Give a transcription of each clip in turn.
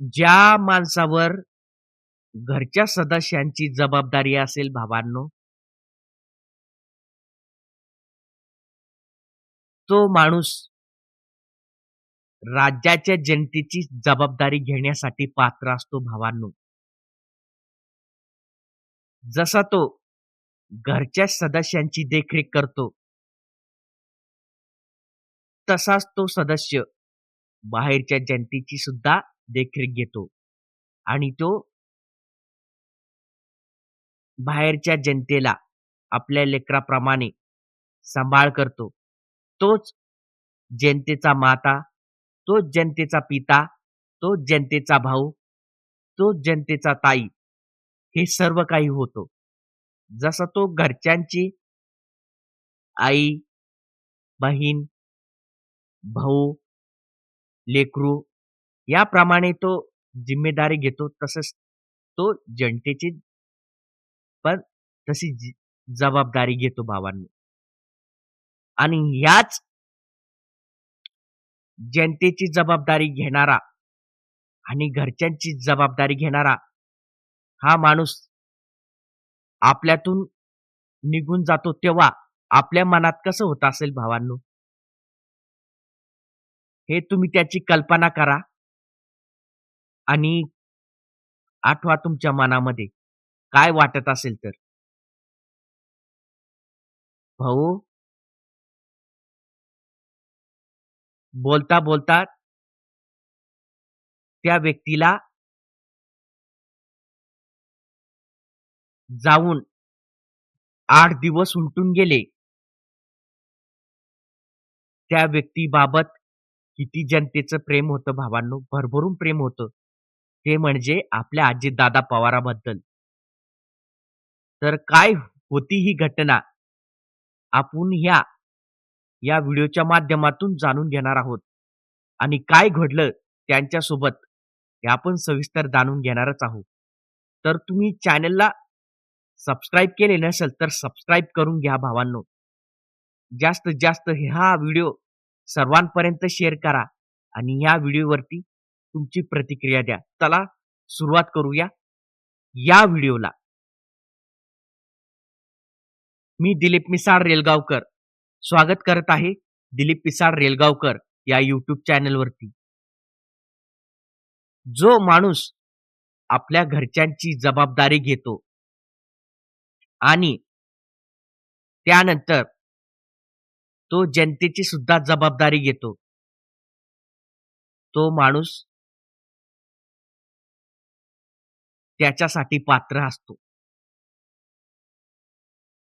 ज्या माणसावर घरच्या सदस्यांची जबाबदारी असेल भावांनो तो माणूस राज्याच्या जनतेची जबाबदारी घेण्यासाठी पात्र असतो भावांनो. जसा तो घरच्या सदस्यांची देखरेख करतो तसाच तो सदस्य बाहेरच्या जनतेची सुद्धा देखरेख घेतो. आणि तो बाहेरच्या जनतेला आपल्या लेकराप्रमाणे सांभाळ करतो. तोच जनतेचा माता तोच जनतेचा पिता तोच जनतेचा भाऊ तोच जनतेचा ताई हे सर्व काही होतो. जसा तो घरच्यांची आई बहीण भाऊ लेकरू याप्रमाणे तो जिम्मेदारी घेतो तसंच तो जनतेची पण तशी जबाबदारी घेतो भावांनो. आणि ह्याच जनतेची जबाबदारी घेणारा आणि घरच्यांची जबाबदारी घेणारा हा माणूस आपल्यातून निघून जातो तेव्हा आपल्या मनात कसं होत असेल भावांनो? हे तुम्ही त्याची कल्पना करा. आणि आठवा तुमच्या मनामध्ये काय वाटत असेल तर? भाऊ? बोलता बोलता त्या व्यक्तीला जाऊन आठ दिवस उलटून गेले. त्या व्यक्तीबाबत किती जनतेचं प्रेम होतं भावांनो भरभरून प्रेम होतं. ते म्हणजे आपल्या अजितदादा पवाराबद्दल. तर काय होती ही घटना? आपण ह्या या व्हिडिओच्या माध्यमातून जाणून घेणार आहोत. आणि काय घडलं त्यांच्यासोबत हे आपण सविस्तर जाणून घेणारच आहोत. तर तुम्ही चॅनलला सबस्क्राईब केले नसेल तर सबस्क्राईब करून घ्या भावांनो. जास्तीत जास्त हा व्हिडिओ सर्वांपर्यंत शेअर करा आणि ह्या व्हिडिओवरती तुमची प्रतिक्रिया द्या. चला सुरुवात करूया. या व्हिडिओला. मी दिलीप मिसाळ रेलगावकर. स्वागत करत आहे दिलीप पिसाळ रेलगावकर या युट्यूब चॅनलवरती. जो माणूस आपल्या घरच्यांची जबाबदारी घेतो आणि त्यानंतर तो जनतेची सुद्धा जबाबदारी घेतो तो माणूस त्याच्यासाठी पात्र असतो.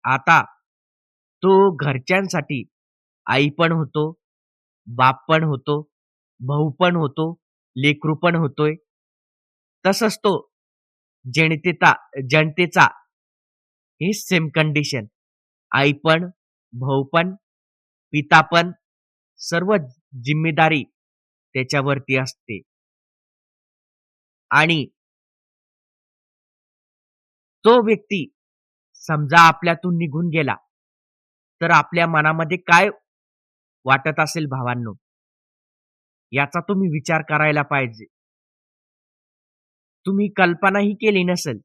आता तो घरच्यांसाठी आई पण होतो बाप पण होतो भाऊ पण होतो लेकरू पण होतोय. तसंच तो जनतेचा जनतेचा ही सेम कंडिशन आई पण भाऊ पण पिता पण सर्व जिम्मेदारी त्याच्यावरती असते. आणि तो व्यक्ती समजा आपल्यातून निघून गेला तर आपल्या मनामध्ये काय वाटत असेल भावांनो? याचा तुम्ही विचार करायला पाहिजे. तुम्ही कल्पनाही केली नसेल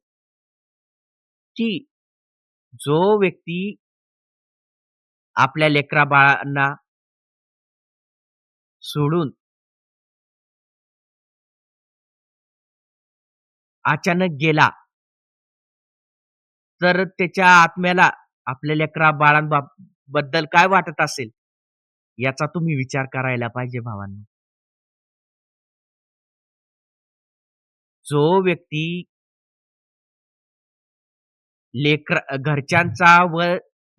की जो व्यक्ती आपल्या लेकरा बाळांना सोडून अचानक गेला तर त्याच्या आत्म्याला आपल्या लेकरा बाळांबद्दल काय वाटत असेल याचा तुम्ही विचार करायला पाहिजे भावांनो. जो व्यक्ती लेकर घरच्यांचा व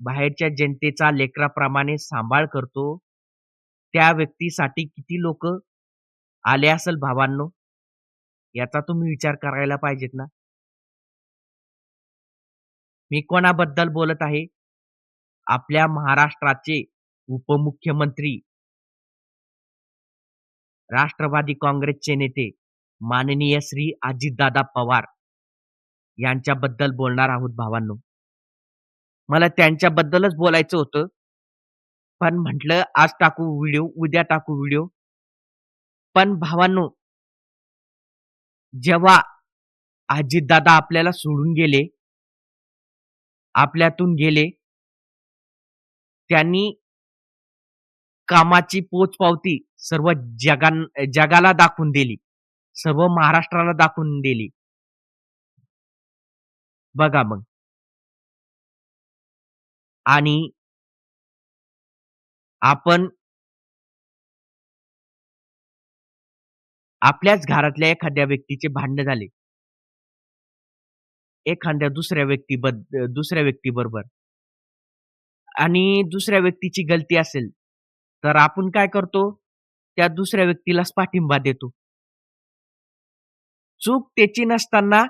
बाहेरच्या जनतेचा लेकराप्रमाणे सांभाळ करतो त्या व्यक्तीसाठी किती लोक आले असेल भावांनो? याचा तुम्ही विचार करायला पाहिजेत ना. मी कोणाबद्दल बोलत आहे? आपल्या महाराष्ट्राचे उपमुख्यमंत्री राष्ट्रवादी काँग्रेसचे नेते माननीय श्री अजितदादा पवार यांच्याबद्दल बोलणार आहोत भावांनो. मला त्यांच्याबद्दलच बोलायचं होतं. पण म्हटलं आज टाकू व्हिडिओ उद्या टाकू व्हिडिओ. पण भावांनो जेव्हा अजितदादा आपल्याला सोडून गेले आपल्यातून गेले. त्यांनी कामाची पोचपावती सर्व जगान जगाला दाखवून दिली. सर्व महाराष्ट्राला दाखवून दिली. बघा मग. आणि आपण आपल्याच घरातल्या एखाद्या व्यक्तीचे भांडण झाले. एखाद्या दुसऱ्या व्यक्ती दुसऱ्या व्यक्तीबरोबर. आणि दुसऱ्या व्यक्तीची गलती असेल तर आपण काय करतो? त्या दुसऱ्या व्यक्तीलाच पाठिंबा देतो. चूक त्याची नसताना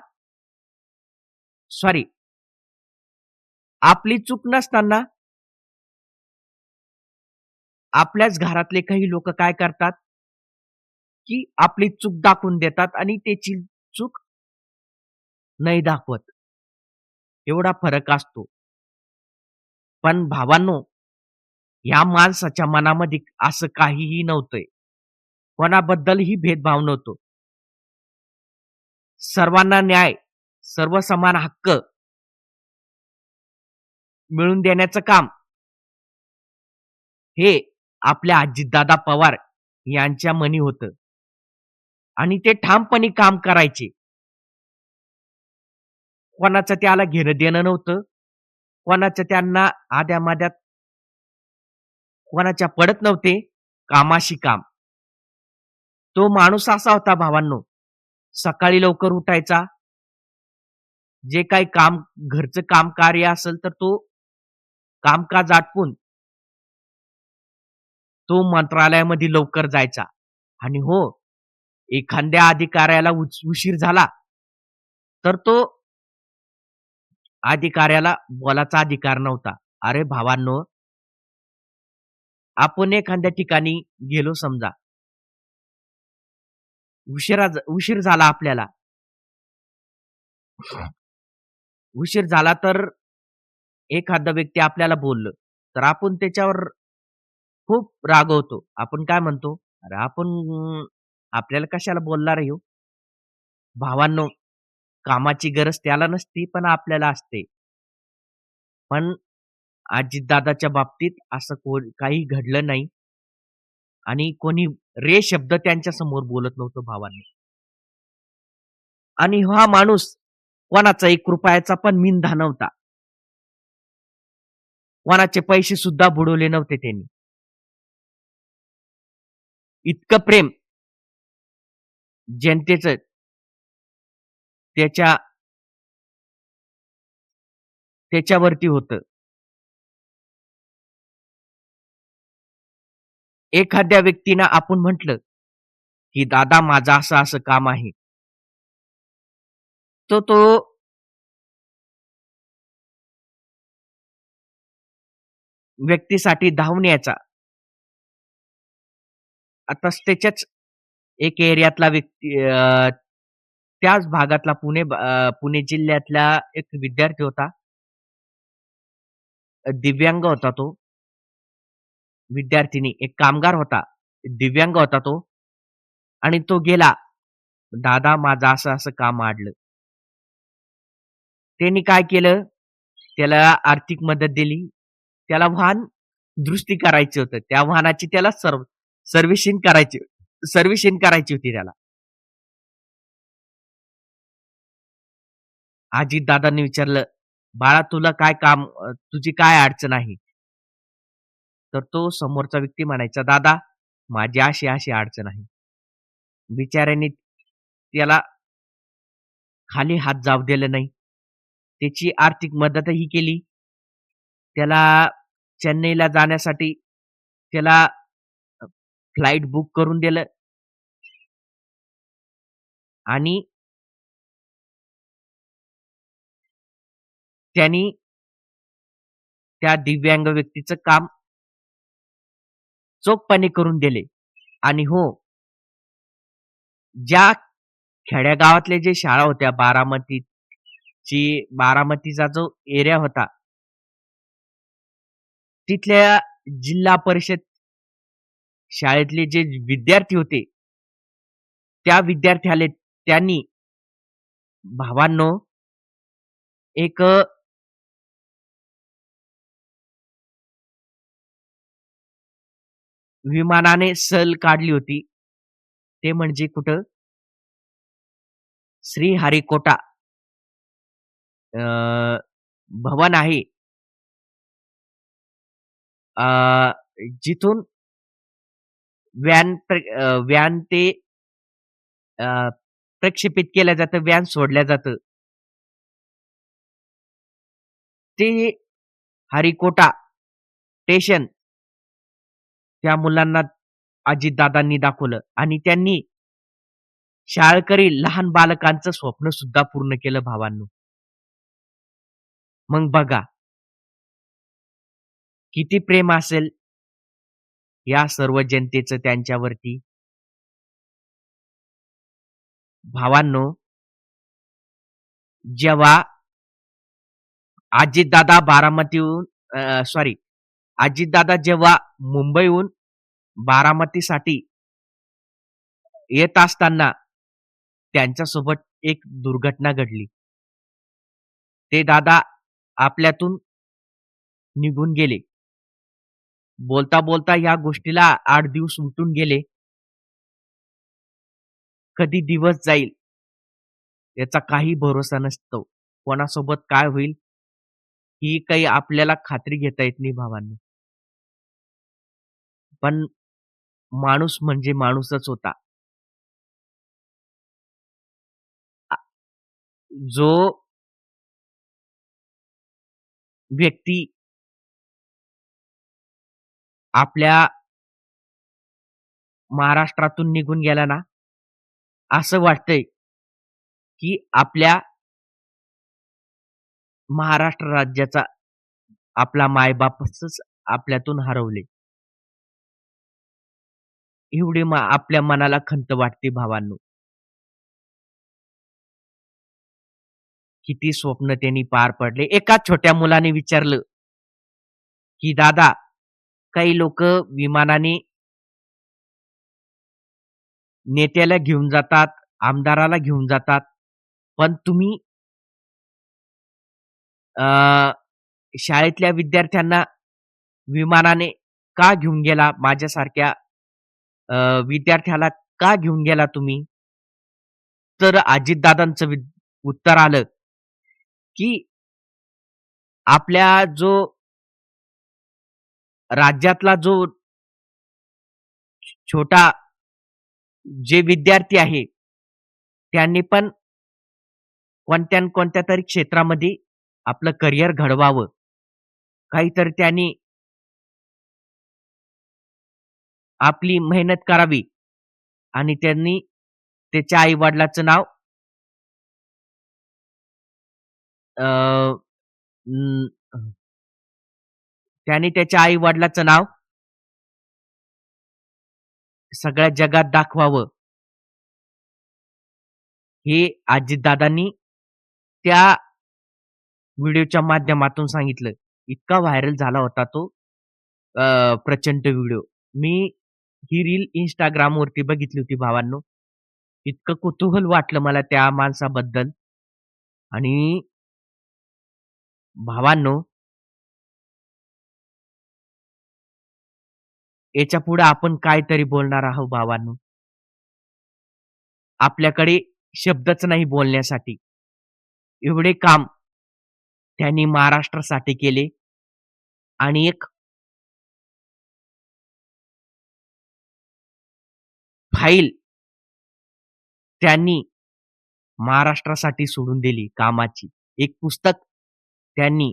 सॉरी आपली चूक नसताना आपल्याच घरातले काही लोक काय करतात? की आपली चूक दाखवून देतात आणि त्याची चूक नाही दाखवत. एवढा फरक असतो. पण भावांनो या माणसाच्या मनामध्ये असं काहीही नव्हतंय. कोणाबद्दलही भेदभाव नव्हतो. सर्वांना न्याय सर्व समान हक्क मिळून देण्याचं काम. हे आपल्या अजितदादा पवार यांच्या मनी होत. आणि ते ठामपणे काम करायचे. कोणाचं त्याला घेणं देणं नव्हतं. कोणाचं त्यांना आद्या माद्यात कोणाच्या पडत नव्हते. कामाशी काम. तो माणूस असा होता भावांनो. सकाळी लवकर उठायचा. जे काही काम घरचं काम कार्य असेल तर तो कामकाज आटपून तो मंत्रालयामध्ये लवकर जायचा. आणि हो एखाद्या अधिकाऱ्याला उशीर झाला तर तो अधिकाऱ्याला बोलाचा अधिकार नव्हता. अरे भावांनो! आपण एखाद्या ठिकाणी गेलो समजा. उशिरा उशीर झाला आपल्याला. उशीर झाला तर एखादा व्यक्ती आपल्याला बोललं. तर आपण त्याच्यावर खूप रागवतो आपण काय म्हणतो? अरे आपण आपल्याला कशाला बोलणार आहे हो? भावांनो कामाची गरज त्याला नसती पण आपल्याला असते. पण दादाच्या बाबतीत असं काही घडलं नाही. आणि कोणी रे शब्द त्यांच्यासमोर बोलत नव्हतं भावांनी. आणि हा माणूस कोणाचा एक रुपयाचा पण मिंधा नव्हता. कोणाचे पैसे सुद्धा बुडवले नव्हते त्यांनी. इतकं प्रेम जनतेचं त्याच्या त्याच्यावरती होत. एखाद्या व्यक्तीनं आपण म्हटलं की दादा माझं असं असं काम आहे. तो तो व्यक्तीसाठी धावून यायचा. आता त्याच्याच एक एरियातला व्यक्ती त्याच भागातला पुणे पुणे जिल्ह्यातला एक विद्यार्थी होता. दिव्यांग होता तो. विद्यार्थिनी एक कामगार होता. दिव्यांग होता तो. आणि तो गेला. दादा माझं असं असं काम आडलं. त्यांनी काय केलं? त्याला आर्थिक मदत दिली. त्याला वाहन दुरुस्ती करायचं होतं. त्या वाहनाची त्याला सर्व सर्व्हिसिंग करायची सर्व्हिसिंग करायची होती त्याला. आजी दादांनी विचारलं बाळा तुला काय काम तुझी काय अडचण आहे? तर तो समोरचा व्यक्ती म्हणायचा दादा माझी अशी अशी अडचण आहे. बिचाऱ्यांनी त्याला खाली हात जाऊ दिलं नाही. त्याची आर्थिक मदतही केली. त्याला चेन्नईला जाण्यासाठी त्याला फ्लाईट बुक करून दिलं. आणि त्यांनी त्या दिव्यांग व्यक्तीचं काम चोखपणे करून दिले. आणि हो ज्या खेड्यागावातले जे शाळा होत्या बारामती ची बारामतीचा जो एरिया होता तिथल्या जिल्हा परिषद शाळेतले जे विद्यार्थी होते त्या विद्यार्थ्याले त्यांनी भावांनो एक विमानाने सल काढली होती. ते म्हणजे कुठं? श्रीहरिकोटा. अ, भवन आहे. जिथून व्यान प्र व्यान ते प्रक्षेपित केलं जातं, व्यान सोडलं जातं. ते हरिकोटा स्टेशन त्या मुलांना अजितदादांनी दाखवलं आणि त्यांनी शाळकरी लहान बालकांचं स्वप्न सुद्धा पूर्ण केलं भावांनो. मग बघा किती प्रेम असेल या सर्व जनतेचं त्यांच्यावरती. भावांनो जेव्हा अजितदादा बारामतीहून सॉरी अजितदादा जेव्हा मुंबईहून बारामतीसाठी येत असताना त्यांच्यासोबत एक दुर्घटना घडली. ते दादा आपल्यातून निघून गेले. बोलता बोलता या गोष्टीला आठ दिवस उलटून गेले. कधी दिवस जाईल याचा काही भरोसा नसतो. कोणासोबत काय होईल ही काही आपल्याला खात्री घेता येत नाही भावांना पण माणूस म्हणजे माणूसच होता. आ जो व्यक्ती आपल्या महाराष्ट्रातून निघून गेला ना, असं वाटतंय की आपल्या महाराष्ट्र राज्याचा आपला मायबापच आपल्यातून हरवले. एवढी मा आपल्या मनाला खंत वाटते भावांनो. किती स्वप्न त्यांनी पार पडले. एका छोट्या मुलाने विचारलं, की "दादा, काही लोकं विमानाने नेत्याला घेऊन जातात, आमदाराला घेऊन जातात. पण तुम्ही अ, शाळेतल्या विद्यार्थ्यांना विमानाने का घेऊन गेला? माझ्यासारख्या अ, विद्यार्थ्याला का घेऊन गेला तुम्ही?" तर अजितदादांचं वि उत्तर आलं, की आपल्या जो राज्यातला जो छोटा जे विद्यार्थी आहे, त्यांनी पण कोणत्या न कोणत्या तरी क्षेत्रामध्ये आपलं करियर घडवावं. काहीतरी त्यांनी आपली मेहनत करावी आणि त्यांनी त्याच्या आई-वडिलाचं नाव अं, त्याने त्याच्या आई-वडिलाचं नाव सगळ्या जगात दाखवावं. हे आजीदादांनी त्या व्हिडिओच्या माध्यमातून सांगितलं. इतका व्हायरल झाला होता तो प्रचंड व्हिडिओ. मी ही रील Instagramवरती बघितली होती भावांनो. इतकं कुतूहल वाटलं मला त्या माणसाबद्दल आणि भावांनो याच्यापुढे आपण काहीतरी बोलणार आहोत भावांनो. आपल्याकडे शब्दच नाही बोलण्यासाठी. एवढे काम त्यांनी महाराष्ट्रासाठी केले आणि एक घाईल त्यांनी महाराष्ट्रासाठी सोडून दिली कामाची. एक पुस्तक त्यांनी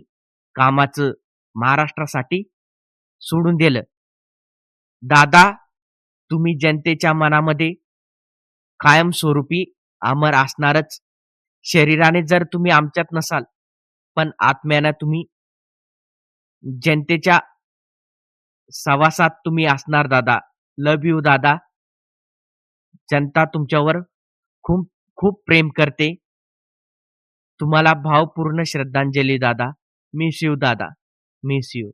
कामाचं महाराष्ट्रासाठी सोडून दिलं. दादा, तुम्ही जनतेच्या मनामध्ये कायमस्वरूपी अमर असणारच. शरीराने जर तुम्ही आमच्यात नसाल, पण आत्म्यानं तुम्ही जनतेच्या सहवासात तुम्ही असणार दादा. लव यू दादा. जनता तुमच्यावर खूप खूप प्रेम करते. तुम्हाला भावपूर्ण श्रद्धांजली दादा. मिस यू दादा. Miss you.